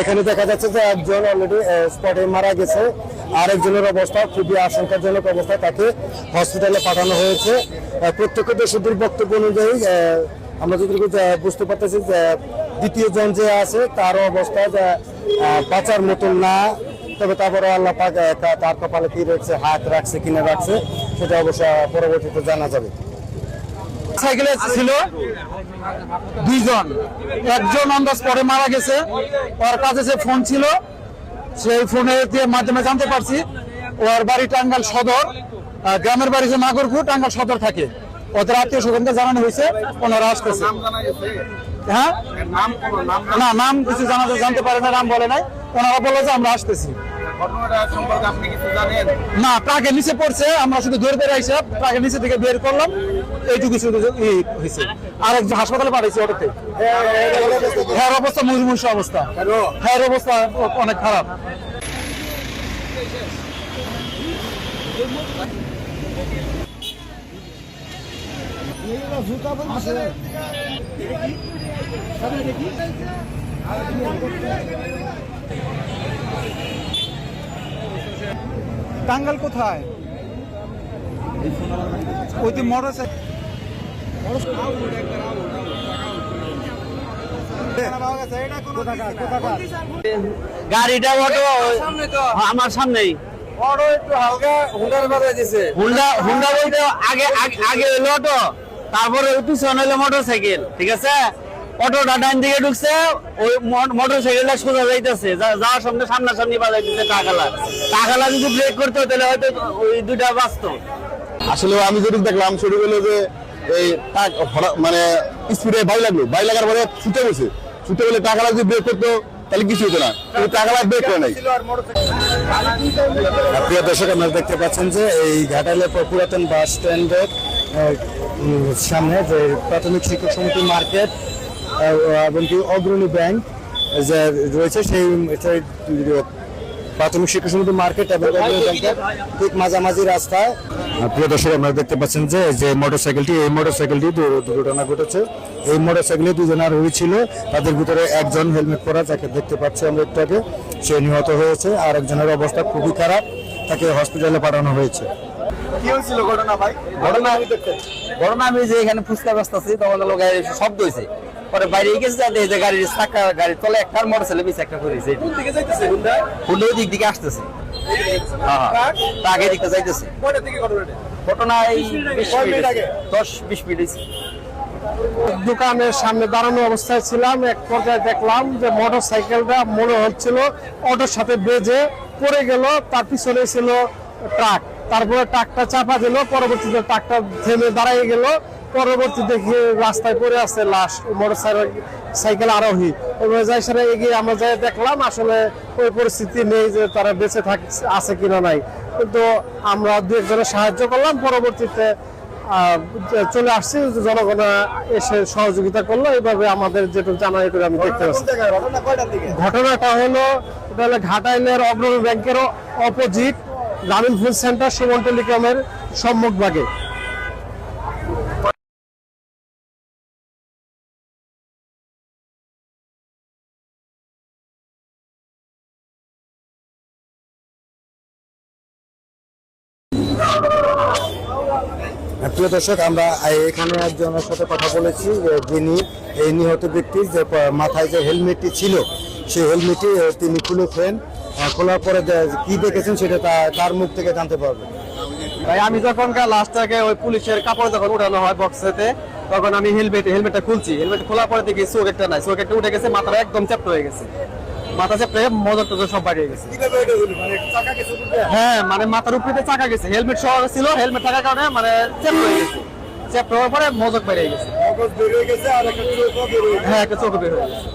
এখানে দেখা যাচ্ছে যে একজন অলরেডি স্পটে মারা গেছে। আরেকজনের অবস্থা খুবই আশঙ্কাজনক অবস্থা, তাকে হসপিটালে পাঠানো হয়েছে। প্রত্যক্ষদর্শীদের বক্তব্য অনুযায়ী আমরা যতটুকু বুঝতে পারতেছি যে দ্বিতীয় জন যে আছে তার অবস্থা বাঁচার মতন না। তবে তারপরে আল্লাহ পাক তার কপালে কি রয়েছে, হাত রাখছে, কিনা রাখছে, সেটা অবশ্য পরবর্তীতে জানা যাবে। সাইকেলে ছিল দুইজন। একজন অন পরে মারা গেছে। ওর কাছে যে ফোন ছিল। সেই ফোনের দিয়ে মাধ্যমে জানতে পারছি ওর বাড়ি টাঙ্গাল সদর গ্রামের বাড়ি যে নাগরপুর টাঙ্গাল সদর থাকে। ওদের আত্মীয় স্বজনকে জানানো হয়েছে, ওনারা আসতেছে। হ্যাঁ? না, নাম কিছু জানা জানতে পারে না, নাম বলে নাই। ওনারা বলে যে আমরা আসতেছি। না ট্রাকের নিচে পড়ছে আমরা শুধু দৌড় বেড়ে আইসে ট্রাকের নিচে থেকে বের করলাম এইটুকু শুধু হয়েছে আর একজন হাসপাতালে পাঠাইছে ওটাতে হ্যাঁ অবস্থা মুরমুষ অবস্থা। হ্যাঁ অবস্থা অনেক খারাপ। টাঙ্গাল কোথায়? ওই যে মোটর গাড়িটা অটো আমার সামনেই। বড় একটু হালকা হুন্ডার বাজায় দিছে। হুন্ডা হুন্ডা বলতে আগে আগে- আগে হইল অটো তারপরে পিছনে হইল মোটর সাইকেল ঠিক আছে? অটোটা ডান দিকে ঢুকছে ওই মোটর সাইকেলটা সোজা যাইতেছে। যাওয়ার সামনে সামনাসামনি বাজাইতেছে টাকালা টাকালা যদি ব্রেক করতে তাহলে হয়তো ওই দুইটা বাঁচতো। আসলে আমি যেটুকু দেখলাম সেটা হলো যে এই মানে স্পিডে বাই লাগল। বাই লাগার পরে ছুটে গেছে। ছুটে গেলে টাকা যদি ব্রেক করতো তাহলে কিছু হতো না। কিন্তু টাকা ব্রেক করে নাই। প্রিয় দর্শক আপনারা দেখতে পাচ্ছেন যে এই ঘাটালের পুরাতন বাস স্ট্যান্ডের সামনে যে প্রাথমিক শিক্ষক সমিতি মার্কেট এবং কি অগ্রণী ব্যাংক যে রয়েছে সেই প্রাথমিক শিক্ষক সমিতি মার্কেট এবং অগ্রণী ব্যাংকের ঠিক মাঝামাঝি রাস্তায় প্রিয় দর্শক আপনারা দেখতে পাচ্ছেন যে যে মোটরসাইকেলটি এই মোটরসাইকেলটি দুর্ঘটনা ঘটেছে। এই মোটরসাইকেলে দুজন আরোহী ছিল তাদের ভিতরে একজন হেলমেট পরা যাকে দেখতে পাচ্ছি আমরা একটু আগে সে নিহত হয়েছে। আর একজনের অবস্থা খুবই খারাপ তাকে হসপিটালে পাঠানো হয়েছে। কি হয়েছিল ঘটনা ভাই? ঘটনা ঘটনা আমি যে এখানে ফুচকা ব্যস্ত আছি তখন গাড়ির শব্দ হয়েছে পরে বাইরে গেছে যাতে এই যে গাড়ির চাকা গাড়ির তলে একটা মোটর ছেলে পিছে একটা দিকে যাইতেছে হুন্ডা হুন্ডা ওই দিক দিকে আসতেছে। হ্যাঁ হ্যাঁ। আগে দিকটা যাইতেছে। কয়টা দিকে ঘটনাটা? ঘটনা এই বিশ মিনিট মিনিট আগে? দশ বিশ মিনিট দোকানের সামনে দাঁড়ানো অবস্থায় ছিলাম এক পর্যায়ে দেখলাম যে মোটর সাইকেলটা মনে হচ্ছিল অটোর সাথে বেজে পড়ে গেল তার পিছনে ছিল ট্রাক। তারপরে ট্রাকটা চাপা দিল পরবর্তীতে ট্রাকটা থেমে দাঁড়িয়ে গেল। পরবর্তী দেখি রাস্তায় পড়ে আছে লাশ মোটর সাইকেল আরোহী। ওইভাবে যাই সেটা এগিয়ে আমরা যাই দেখলাম, আসলে ওই পরিস্থিতি নেই যে তারা বেঁচে থাক, আছে কিনা নাই। কিন্তু আমরা দু একজনের সাহায্য করলাম, পরবর্তীতে চলে আসছি, জনগণ এসে সহযোগিতা করল। এইভাবে আমাদের যেটুকু জানা এটুকু আমি দেখতে পাচ্ছি। ঘটনাটা হলো, এটা হলো ঘাটাইলের অগ্রণী ব্যাংকের opposite Grameen food centre Suman টেলিকমের সম্মুখ প্রিয় দর্শক, আমরা এখানে একজনের সাথে কথা বলেছি যিনি এই নিহত ব্যক্তির যে মাথায় যে হেলমেটটি ছিল, সেই হেলমেটটি তিনি খুলেছেন খোলার পরে কি দেখেছেন সেটা তার মুখ থেকে জানতে পারবেন। ভাই, আমি যখন লাস্টটাকে ওই পুলিশের কাপড় যখন উঠানো হয় বক্সেতে তখন আমি হেলমেট হেলমেটটা খুলছি। হেলমেট খোলার পরে দেখি চোখ একটা নাই। চোখ একটা উঠে গেছে, মাথাটা একদম চ্যাপ্ট হয়ে গেছে। মাথা হয়ে মজা টজা সব বাড়িয়ে গেছে। মানে হ্যাঁ মানে মাথার উপরে চাকা গেছে। হেলমেট সহ ছিল হেলমেট থাকার কারণে মানে চেপ হয়ে গেছে। চেপ হওয়ার পরে মজক বেরিয়ে চোখও গেছে। হ্যাঁ একটা চোখ বের হয়ে গেছে।